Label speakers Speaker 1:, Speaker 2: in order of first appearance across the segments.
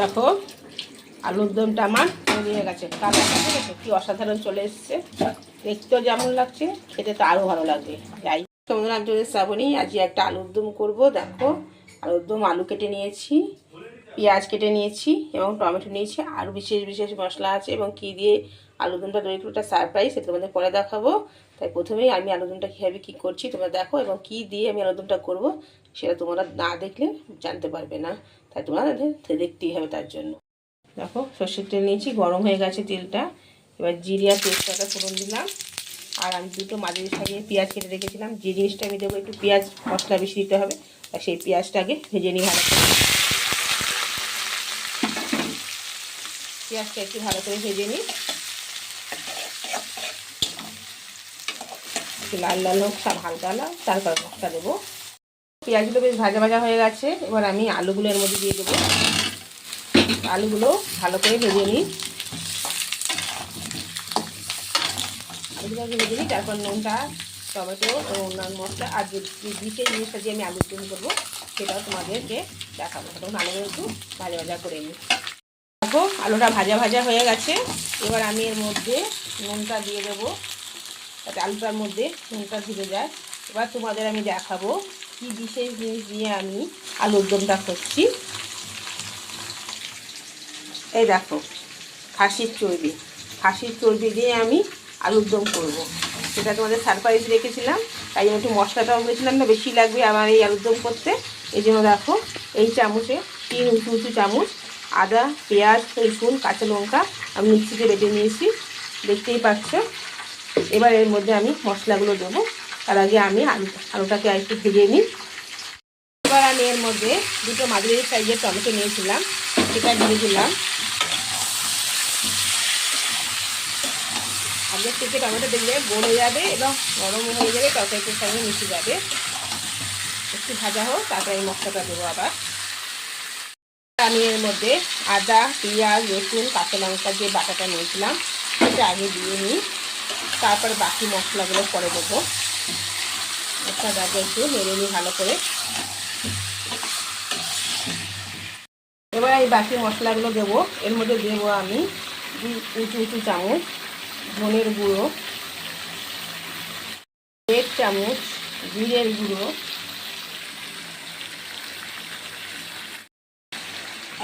Speaker 1: দেখো, আলুর দমটা আমার তৈরি হয়ে গেছে। কালারটা অসাধারণ চলে এসছে। দেখতেও যেমন লাগছে, খেতে তো আরও ভালো লাগবে। যাই চলে শ্রাবণী, আজকে একটা আলুর দম করব, দেখো। আলুর দম আলু কেটে নিয়েছি, পেঁয়াজ কেটে নিয়েছি এবং টমেটো নিয়েছি। আরও বিশেষ বিশেষ মশলা আছে এবং কী দিয়ে আলুর দমটা তৈরি করতে সারপ্রাইজ সেটা তোমাদের পরে দেখাবো। তাই প্রথমেই আমি আলুর দমটা কীভাবে কী করছি তোমরা দেখো, এবং কী দিয়ে আমি আলুর দমটা করব সেটা তোমরা না দেখলে জানতে পারবে না। তাই তোমরা দেখতেই হবে তার জন্য। দেখো, সর্ষের তেল নিয়েছি, গরম হয়ে গেছে তেলটা। এবার জিরিয়া তেজপাতা ফোড়ন দিলাম। আর আমি দুটো মাঝারি সাইজে পেঁয়াজ কেটে রেখেছিলাম। যে জিনিসটা আমি দেবো একটু পেঁয়াজ মশলা বেশি দিতে হবে, আর সেই পেঁয়াজটা আগে ভেজে নিই ভালো করে পেঁয়াজটা একটু ভালো করে ভেজে নিই। একটু লাল লাল হোক, সব হালকা লাল, তারপর মশলা দেবো। পেঁয়াজগুলো বেশ ভাজা ভাজা হয়ে গেছে। এবার আমি আলুগুলো এর মধ্যে দিয়ে দেবো। আলুগুলো ভালো করে ভেজে নিই। আলুগুলো ভেজে নিই, তারপর নুনটা, টমেটো ও অন্যান্য মশলা আর যে বিশেষ জিনিসটা দিয়ে আমি আলুর দম করব, সেটাও তোমাদেরকে দেখাবো। তখন আলুগুলো একটু ভাজা ভাজা করে নিই। দেখো, আলুটা ভাজা ভাজা হয়ে গেছে। এবার আমি এর মধ্যে নুনটা দিয়ে দেবো। যাতে আলুটার মধ্যে নুনটা ধুয়ে যায়। এবার তোমাদের আমি দেখাবো কি বিশেষ জিনিস দিয়ে আমি আলুর দমটা করছি। এই দেখো, খাসির চর্বি। খাসির চর্বি দিয়ে আমি আলুর দম করব। সেটা তোমাদের সারপ্রাইজ রেখেছিলাম তাই জন্য একটু মশলাটাও বলেছিলাম না, বেশি লাগবে আমার এই আলুর দম করতে। এই জন্য দেখো, এই চামচে তিন উঁচু উঁচু চামচ আদা, পেঁয়াজ, রসুন, কাঁচা লঙ্কা আমি মিক্সিতে বেটে নিয়েছি। দেখতেই পাচ্ছ এবার এর মধ্যে আমি মশলাগুলো দেবো। তার আগে আমি আলু আলুটাকে একটু ভেজে নিই। এবার আমি এর মধ্যে দুটো মাঝারি সাইজের টমেটো নিয়েছিলাম। সেটা দিয়ে দিলাম। আগের থেকে টমেটো দেখলে গলে যাবে এবং গরম হয়ে যাবে তরকারিটির সঙ্গে মিশে যাবে। একটু ভাজা হোক, তারপরে এই মশলাটা দেবো আবার। আমি এর মধ্যে আদা, পেঁয়াজ, রসুন, কাঁচা লঙ্কা যে বাটাটা নিয়েছিলাম। সেটা আগে দিয়ে নিই। তারপরে বাকি মশলাগুলো পরে দেবো। মশলাটাকে একটু নেড়ে নিই ভালো করে। এবার এই বাকি মশলাগুলো দেবো। এর মধ্যে দেবো আমি উঁচু উঁচু চামচ ধনের গুঁড়ো, দেড় চামচ জিরের গুঁড়ো,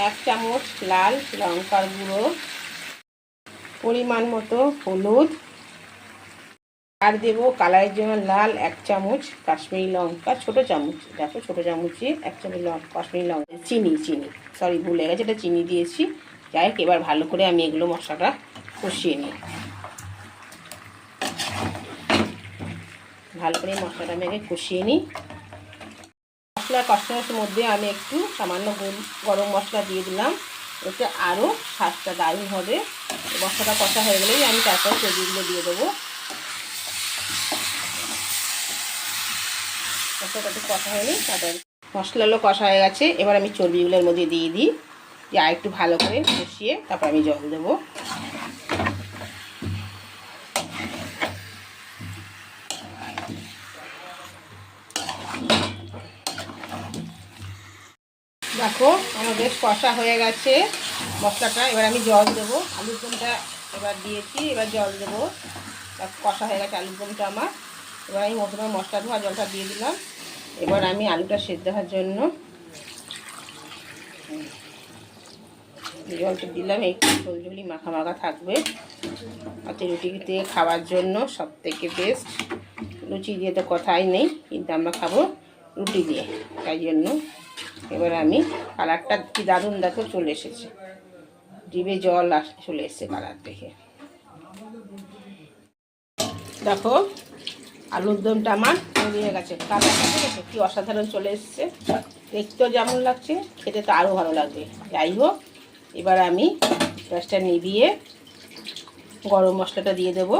Speaker 1: এক চামচ লাল লঙ্কার গুঁড়ো, পরিমাণ মতো হলুদ আর দেবো কালারের জন্য লাল এক চামচ কাশ্মীরি লঙ্কা, ছোট চামচ। দেখো ছোট চামচে এক চামচ লঙ্কা কাশ্মীরি লঙ্কা চিনি চিনি। সরি ভুলে গেছে, এটা চিনি দিয়েছি। যাই হোক, এবার ভালো করে আমি এগুলো মশলাটা কষিয়ে নিই। ভালো করে মশলাটা আমি আগে কষিয়ে নিই। মশলা কষানোর মধ্যে আমি একটু সামান্য গরম মশলা দিয়ে দিলাম। এতে আরও স্বাদটা দারুণ হবে। মশলাটা কষা হয়ে গেলেই আমি তারপর সবজিগুলো দিয়ে দেবো। মশলাটা একটু কষা হয়নি, তারপর মশলাগুলো কষা হয়ে গেছে। এবার আমি চর্বিগুলোর মধ্যে দিয়ে দিই, দিয়ে আর একটু ভালো করে কষিয়ে তারপর আমি জল দেবো। দেখো, আমার বেশ কষা হয়ে গেছে মশলাটা। এবার আমি জল দেবো, আলুর দমটা এবার দিয়েছি, এবার জল দেবো। কষা হয়ে গেছে আলুর দমটা আমার। এবার আমি প্রথমে মশলা ধোয়া, জলটা দিয়ে দিলাম। এবার আমি আলুটা সেদ্ধ হওয়ার জন্য জলটা দিলাম। একটু ঝোলঝুলি মাখা মাখা থাকবে। হাতে রুটিতে খাওয়ার জন্য সব থেকে বেস্ট লুচি দিয়ে তো কথাই নেই, কিন্তু আমরা খাব রুটি দিয়ে, তাই জন্য। এবার আমি কালারটা কি দারুণ দেখো, চলে এসেছে। ডিবে জল চলে এসছে কালার দেখে। দেখো আলুর দমটা আমার তৈরি হয়ে গেছে। কালারটা ঠিক আছে? কি অসাধারণ চলে এসছে। দেখতেও যেমন লাগছে, খেতে তো আরও ভালো লাগবে। যাই হোক, এবার আমি গ্যাসটা নিভিয়ে গরম মশলাটা দিয়ে দেবো।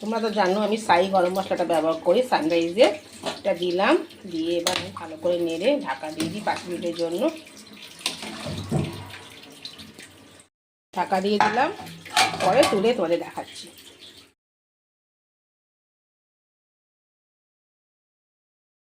Speaker 1: তোমরা তো জানো, আমি সাই গরম মশলাটা ব্যবহার করি সানরাইজের এটা দিলাম। দিয়ে এবার ভালো করে নেড়ে ঢাকা দিয়ে দিই পাঁচ মিনিটের জন্য। ঢাকা দিয়ে দিলাম। পরে তুলে তোমাদের দেখা